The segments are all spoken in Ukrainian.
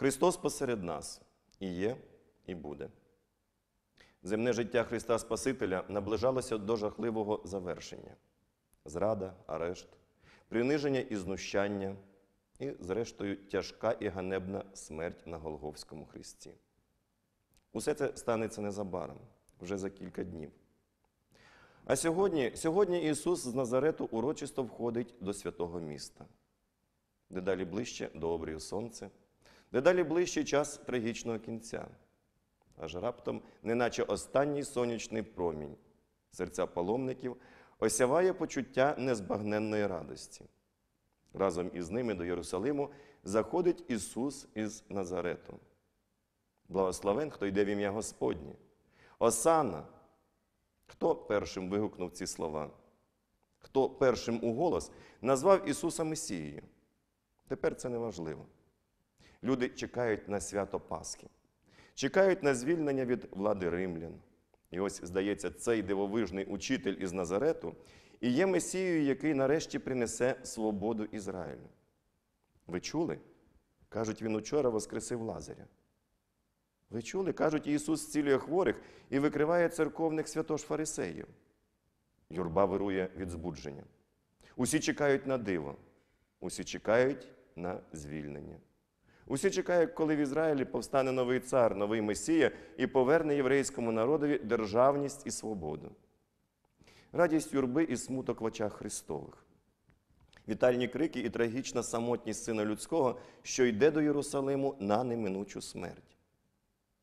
Христос посеред нас і є, і буде. Земне життя Христа Спасителя наближалося до жахливого завершення: зрада, арешт, приниження і знущання, і, зрештою, тяжка і ганебна смерть на Голговському хресті. Усе це станеться незабаром, вже за кілька днів. А сьогодні, сьогодні Ісус з Назарету урочисто входить до святого міста, дедалі ближче до обрію сонця, дедалі ближче час трагічного кінця. Аж раптом, неначе останній сонячний промінь, серця паломників осяває почуття незбагненної радості. Разом із ними до Єрусалиму заходить Ісус із Назарету. Благословен, хто йде в ім'я Господнє. Осана. Хто першим вигукнув ці слова? Хто першим у голос назвав Ісуса Месією? Тепер це не важливо. Люди чекають на свято Пасхи, чекають на звільнення від влади римлян. І ось, здається, цей дивовижний учитель із Назарету і є Месією, який нарешті принесе свободу Ізраїлю. Ви чули? Кажуть, він учора воскресив Лазаря. Ви чули? Кажуть, Ісус зцілює хворих і викриває церковних святош фарисеїв. Юрба вирує від збудження. Усі чекають на диво, усі чекають на звільнення. Усі чекають, коли в Ізраїлі повстане новий цар, новий Месія і поверне єврейському народові державність і свободу. Радість юрби і смуток в очах Христових. Вітальні крики і трагічна самотність Сина Людського, що йде до Єрусалиму на неминучу смерть.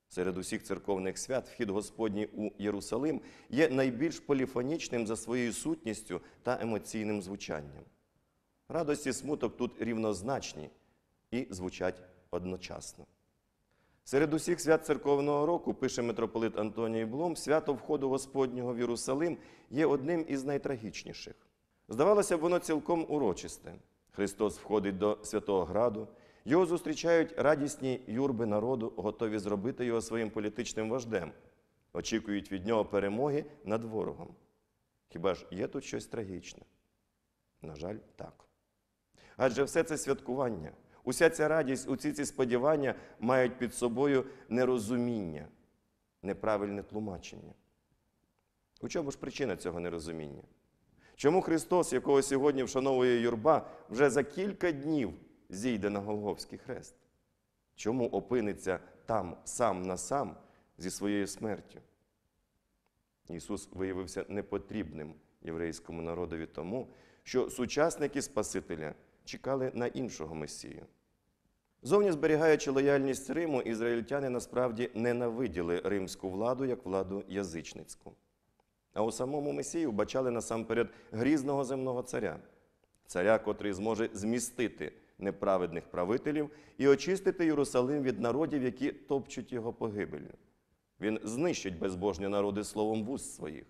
Серед усіх церковних свят вхід Господній у Єрусалим є найбільш поліфонічним за своєю сутністю та емоційним звучанням. Радость і смуток тут рівнозначні і звучать одночасно. Серед усіх свят церковного року, пише митрополит Антоній Блом, свято входу Господнього в Єрусалим є одним із найтрагічніших. Здавалося б, воно цілком урочисте. Христос входить до Святого Граду, його зустрічають радісні юрби народу, готові зробити його своїм політичним вождем, очікують від нього перемоги над ворогом. Хіба ж є тут щось трагічне? На жаль, так. Адже все це святкування, уся ця радість, усі ці сподівання мають під собою нерозуміння, неправильне тлумачення. У чому ж причина цього нерозуміння? Чому Христос, якого сьогодні вшановує юрба, вже за кілька днів зійде на Голговський хрест? Чому опиниться там сам на сам зі своєю смертю? Ісус виявився непотрібним єврейському народові тому, що сучасники Спасителя чекали на іншого Месію. Зовні зберігаючи лояльність Риму, ізраїльтяни насправді ненавиділи римську владу як владу язичницьку. А у самому Месію бачали насамперед грізного земного царя, царя, котрий зможе змістити неправедних правителів і очистити Єрусалим від народів, які топчуть його погибелю. Він знищить безбожні народи словом вуст своїх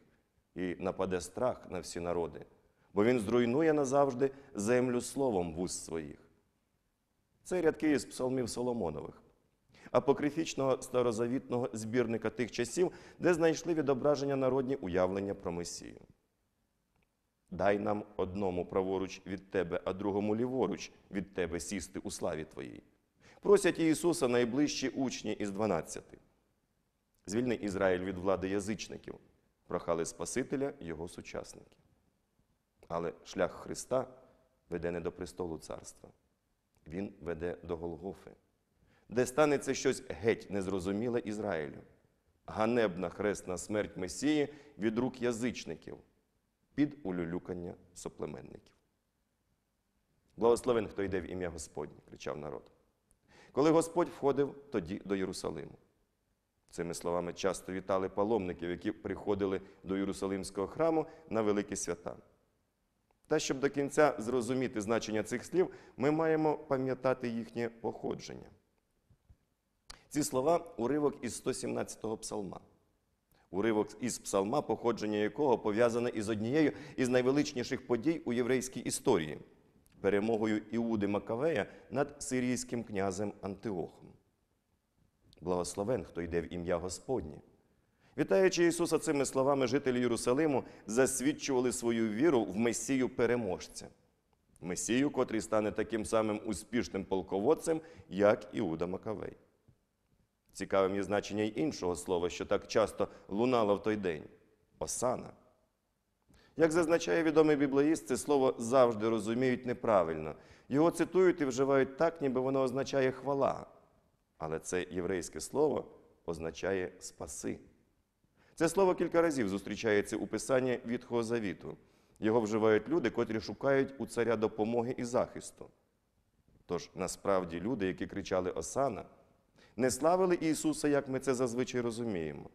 і нападе страх на всі народи, бо він зруйнує назавжди землю словом вуст своїх. Це рядки із псалмів Соломонових, апокрифічного старозавітного збірника тих часів, де знайшли відображення народні уявлення про Месію. Дай нам одному праворуч від тебе, а другому ліворуч від тебе сісти у славі Твоїй. Просять Ісуса найближчі учні із дванадцяти. Звільни Ізраїль від влади язичників, прохали Спасителя його сучасники. Але шлях Христа веде не до престолу царства. Він веде до Голгофи, де станеться щось геть незрозуміле Ізраїлю, ганебна хресна смерть Месії від рук язичників під улюлюкання соплеменників. Благословен, хто йде в ім'я Господнє, кричав народ. Коли Господь входив тоді до Єрусалиму. Цими словами часто вітали паломників, які приходили до Єрусалимського храму на великі свята. Та щоб до кінця зрозуміти значення цих слів, ми маємо пам'ятати їхнє походження. Ці слова уривок із 117-го псалма. Уривок із псалма, походження якого пов'язане із однією із найвеличніших подій у єврейській історії перемогою Іуди Макавея над сирійським князем Антиохом. Благословен, хто йде в ім'я Господнє. Вітаючи Ісуса цими словами, жителі Єрусалиму засвідчували свою віру в Месію переможця. Месію, котрий стане таким самим успішним полководцем, як Іуда Макавей. Цікавим є значення й іншого слова, що так часто лунало в той день осана. Як зазначає відомий біблеїст, це слово завжди розуміють неправильно. Його цитують і вживають так, ніби воно означає хвала. Але це єврейське слово означає спаси. Це слово кілька разів зустрічається у писанні Відхого Завіту. Його вживають люди, котрі шукають у царя допомоги і захисту. Тож насправді люди, які кричали Осана, не славили Ісуса, як ми це зазвичай розуміємо.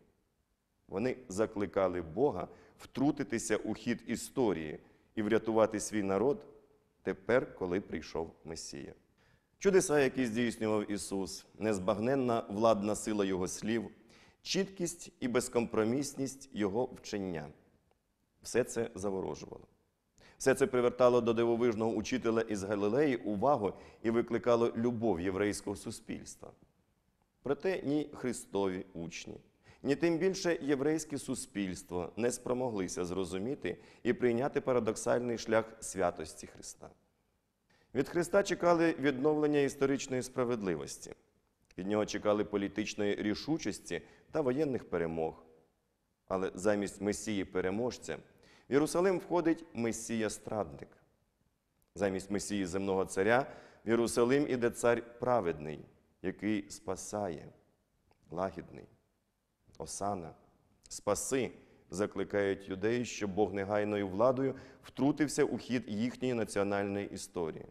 Вони закликали Бога втрутитися у хід історії і врятувати свій народ тепер, коли прийшов Месія. Чудеса, які здійснював Ісус, незбагненна владна сила Його слів, чіткість і безкомпромісність Його вчення. Все це заворожувало. Все це привертало до дивовижного учителя із Галилеї увагу і викликало любов єврейського суспільства. Проте ні Христові учні, ні тим більше єврейське суспільство не спромоглися зрозуміти і прийняти парадоксальний шлях святості Христа. Від Христа чекали відновлення історичної справедливості. Від нього чекали політичної рішучості та воєнних перемог. Але замість Месії переможця в Єрусалим входить Месія-страдник. Замість Месії земного царя в Єрусалим іде цар праведний, який спасає, лагідний. Осана, спаси, закликають юдеї, щоб Бог негайною владою втрутився у хід їхньої національної історії.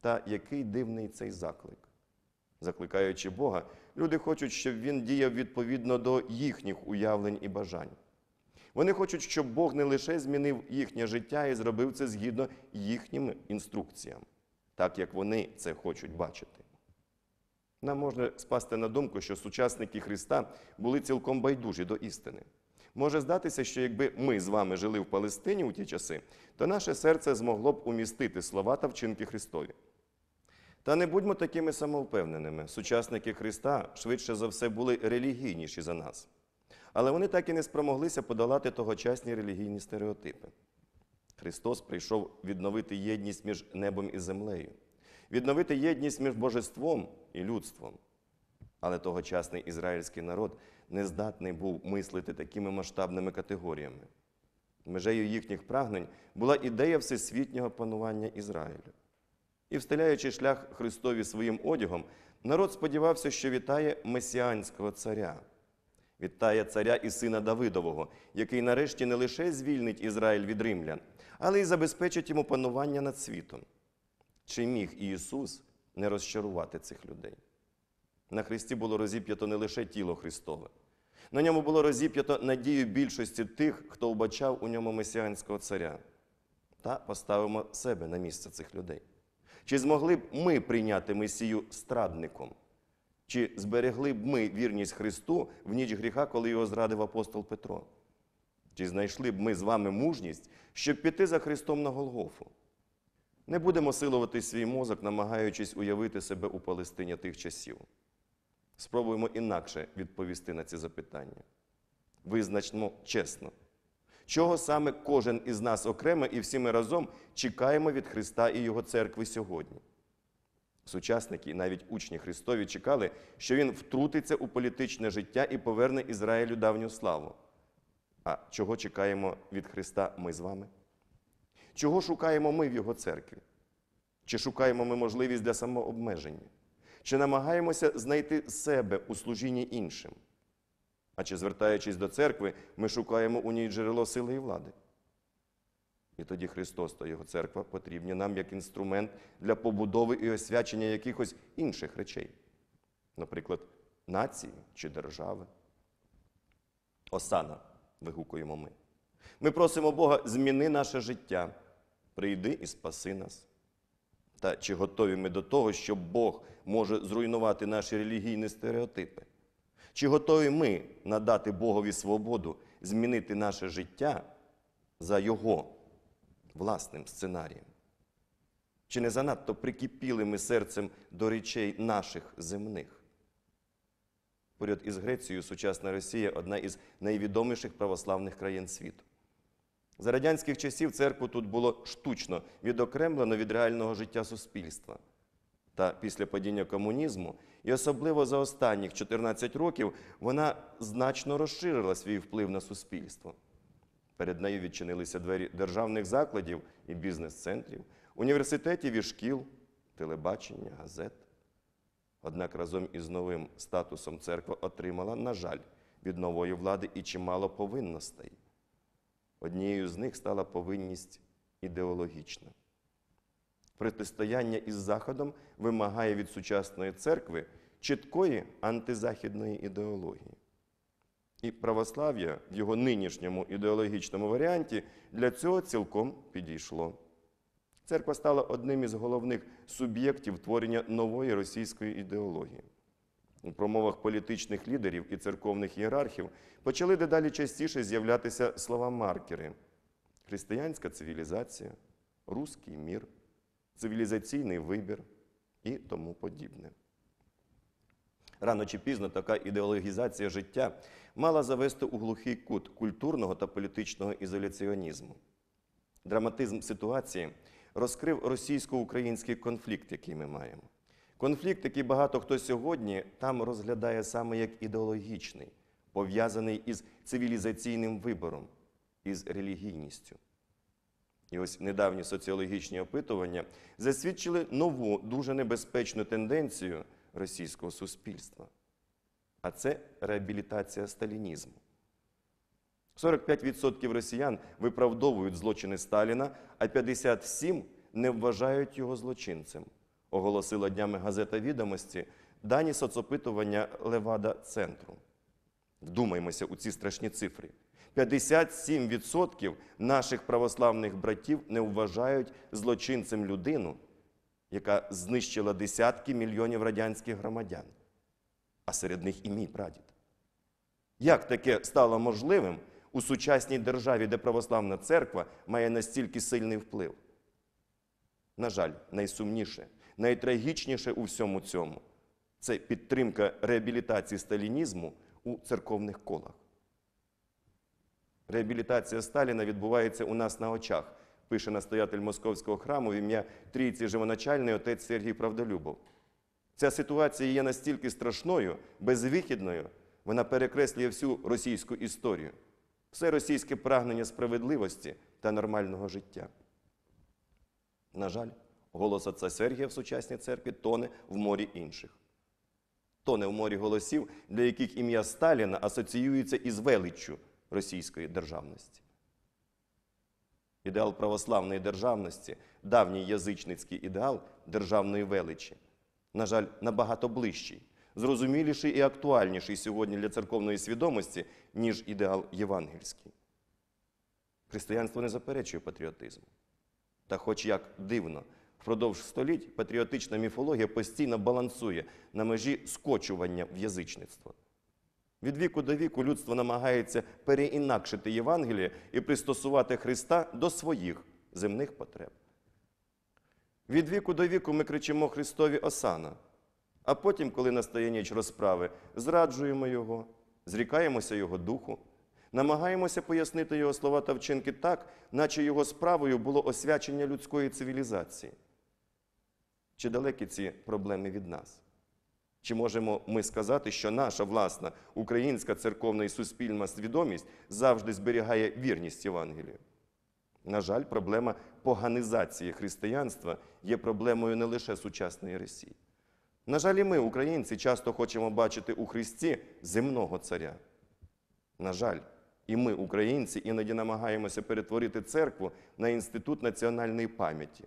Та який дивний цей заклик. Закликаючи Бога, люди хочуть, щоб він діяв відповідно до їхніх уявлень і бажань. Вони хочуть, щоб Бог не лише змінив їхнє життя і зробив це згідно їхнім інструкціям, так як вони це хочуть бачити. Нам можна спасти на думку, що сучасники Христа були цілком байдужі до істини. Може здатися, що якби ми з вами жили в Палестині у ті часи, то наше серце змогло б умістити слова та вчинки Христові. Та не будьмо такими самовпевненими. Сучасники Христа швидше за все були релігійніші за нас. Але вони так і не спромоглися подолати тогочасні релігійні стереотипи. Христос прийшов відновити єдність між небом і землею, відновити єдність між божеством і людством. Але тогочасний ізраїльський народ не здатний був мислити такими масштабними категоріями. Межею їхніх прагнень була ідея всесвітнього панування Ізраїлю. І, встеляючи шлях Христові своїм одягом, народ сподівався, що вітає месіанського царя, вітає царя і сина Давидового, який нарешті не лише звільнить Ізраїль від римлян, але й забезпечить йому панування над світом. Чи міг Ісус не розчарувати цих людей? На Христі було розіп'ято не лише тіло Христове, на ньому було розіп'ято надію більшості тих, хто вбачав у ньому месіанського царя. Та поставимо себе на місце цих людей. Чи змогли б ми прийняти Месію страдником? Чи зберегли б ми вірність Христу в ніч гріха, коли його зрадив апостол Петро? Чи знайшли б ми з вами мужність, щоб піти за Христом на Голгофу? Не будемо силувати свій мозок, намагаючись уявити себе у Палестині тих часів. Спробуємо інакше відповісти на ці запитання. Визначмо чесно, чого саме кожен із нас окремо і всі ми разом чекаємо від Христа і Його церкви сьогодні. Сучасники і навіть учні Христові чекали, що Він втрутиться у політичне життя і поверне Ізраїлю давню славу. А чого чекаємо від Христа ми з вами? Чого шукаємо ми в Його церкві? Чи шукаємо ми можливість для самообмеження? Чи намагаємося знайти себе у служінні іншим? А чи, звертаючись до церкви, ми шукаємо у ній джерело сили і влади? І тоді Христос та Його церква потрібні нам як інструмент для побудови і освячення якихось інших речей, наприклад, нації чи держави. Осана, вигукуємо ми. Ми просимо Бога, зміни наше життя, прийди і спаси нас. Та чи готові ми до того, що Бог може зруйнувати наші релігійні стереотипи? Чи готові ми надати Богові свободу змінити наше життя за Його власним сценарієм? Чи не занадто прикипіли ми серцем до речей наших земних? Поряд із Грецією сучасна Росія одна із найвідоміших православних країн світу. За радянських часів церкву тут було штучно відокремлено від реального життя суспільства. Та після падіння комунізму, і особливо за останніх 14 років, вона значно розширила свій вплив на суспільство. Перед нею відчинилися двері державних закладів і бізнес-центрів, університетів і шкіл, телебачення, газет. Однак разом із новим статусом церква отримала, на жаль, від нової влади і чимало повинностей. Однією з них стала повинність ідеологічна. Протистояння із Заходом вимагає від сучасної церкви чіткої антизахідної ідеології. І православ'я в його нинішньому ідеологічному варіанті для цього цілком підійшло. Церква стала одним із головних суб'єктів творення нової російської ідеології. У промовах політичних лідерів і церковних ієрархів почали дедалі частіше з'являтися слова-маркери: християнська цивілізація, руський мір, цивілізаційний вибір і тому подібне. Рано чи пізно така ідеологізація життя мала завести у глухий кут культурного та політичного ізоляціонізму. Драматизм ситуації розкрив російсько-український конфлікт, який ми маємо. Конфлікт, який багато хто сьогодні там розглядає саме як ідеологічний, пов'язаний із цивілізаційним вибором, із релігійністю. І ось недавні соціологічні опитування засвідчили нову, дуже небезпечну тенденцію російського суспільства. А це реабілітація сталінізму. 45% росіян виправдовують злочини Сталіна, а 57% не вважають його злочинцем, оголосила днями газета відомості дані соцопитування Левада Центру. Вдумаймося у ці страшні цифри. 57% наших православних братів не вважають злочинцем людину, яка знищила десятки мільйонів радянських громадян, а серед них і мій прадід. Як таке стало можливим у сучасній державі, де православна церква має настільки сильний вплив? На жаль, найсумніше, найтрагічніше у всьому цьому це підтримка реабілітації сталінізму у церковних колах. Реабілітація Сталіна відбувається у нас на очах, пише настоятель Московського храму в ім'я трійці живоначальний отець Сергій Правдолюбов. Ця ситуація є настільки страшною, безвихідною, вона перекреслює всю російську історію, все російське прагнення справедливості та нормального життя. На жаль, голос отця Сергія в сучасній церкві тоне в морі інших. Тоне в морі голосів, для яких ім'я Сталіна асоціюється із величчю російської державності. Ідеал православної державності, давній язичницький ідеал державної величі, на жаль, набагато ближчий, зрозуміліший і актуальніший сьогодні для церковної свідомості, ніж ідеал євангельський. Християнство не заперечує патріотизму. Та, хоч як дивно, впродовж століть патріотична міфологія постійно балансує на межі скочування в язичництво. Від віку до віку людство намагається переінакшити Євангеліє і пристосувати Христа до своїх земних потреб. Від віку до віку ми кричимо Христові Осана, а потім, коли настає ніч розправи, зраджуємо Його, зрікаємося Його духу, намагаємося пояснити Його слова та вчинки так, наче Його справою було освячення людської цивілізації. Чи далекі ці проблеми від нас? Чи можемо ми сказати, що наша власна українська церковна і суспільна свідомість завжди зберігає вірність Євангелію? На жаль, проблема поганізації християнства є проблемою не лише сучасної Росії. На жаль, і ми, українці, часто хочемо бачити у Христі земного царя. На жаль, і ми, українці, іноді намагаємося перетворити церкву на інститут національної пам'яті.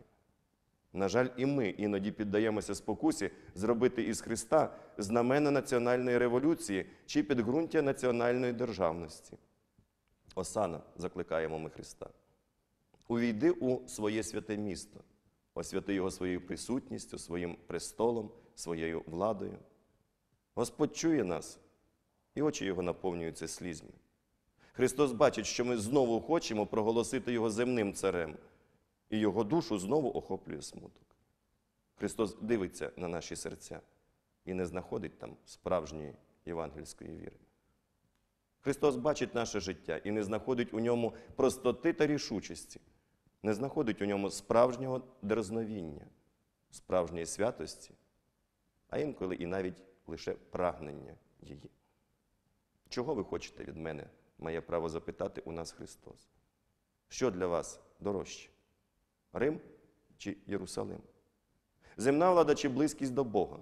На жаль, і ми іноді піддаємося спокусі зробити із Христа знамена національної революції чи підґрунтя національної державності. Осана закликаємо ми Христа. Увійди у своє святе місто, освяти його своєю присутністю, своїм престолом, своєю владою. Господь чує нас, і очі його наповнюються слізьми. Христос бачить, що ми знову хочемо проголосити Його земним царем, і Його душу знову охоплює смуток. Христос дивиться на наші серця і не знаходить там справжньої євангельської віри. Христос бачить наше життя і не знаходить у ньому простоти та рішучості, не знаходить у ньому справжнього дерзновіння, справжньої святості, а інколи і навіть лише прагнення її. Чого ви хочете від мене, має право запитати у нас Христос? Що для вас дорожче? Рим чи Єрусалим? Земна влада чи близькість до Бога?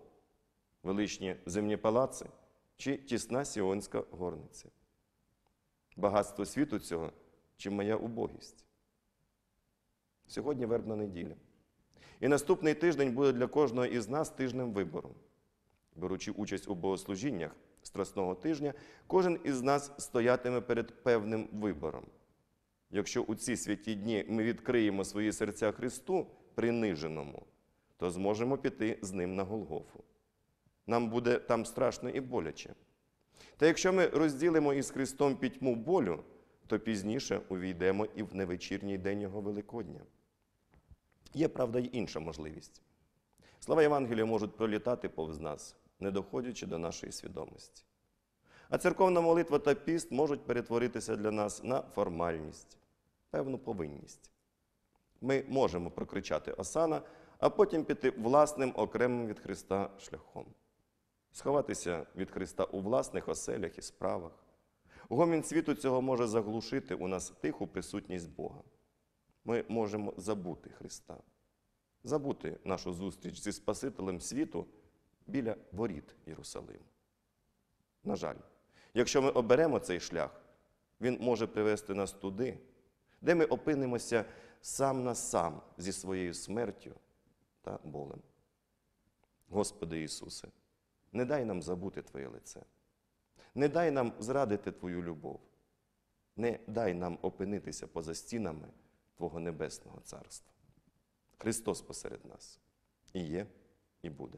Величні земні палаци чи тісна сіонська горниця? Багатство світу цього чи моя убогість? Сьогодні вербна неділя. І наступний тиждень буде для кожного із нас тижнем вибору. Беручи участь у богослужіннях Страсного тижня, кожен із нас стоятиме перед певним вибором. Якщо у ці святі дні ми відкриємо свої серця Христу, приниженому, то зможемо піти з ним на Голгофу. Нам буде там страшно і боляче. Та якщо ми розділимо із Христом пітьму болю, то пізніше увійдемо і в невечірній день Його Великодня. Є, правда, й інша можливість. Слова Євангелія можуть пролітати повз нас, не доходячи до нашої свідомості. А церковна молитва та піст можуть перетворитися для нас на формальність, певну повинність. Ми можемо прокричати Осана, а потім піти власним окремим від Христа шляхом, сховатися від Христа у власних оселях і справах. Гомін світу цього може заглушити у нас тиху присутність Бога. Ми можемо забути Христа, забути нашу зустріч зі Спасителем світу біля воріт Єрусалиму. На жаль, якщо ми оберемо цей шлях, він може привести нас туди, де ми опинимося сам на сам зі своєю смертю та болем. Господи Ісусе, не дай нам забути Твоє лице, не дай нам зрадити Твою любов, не дай нам опинитися поза стінами Твого Небесного Царства. Христос посеред нас і є, і буде.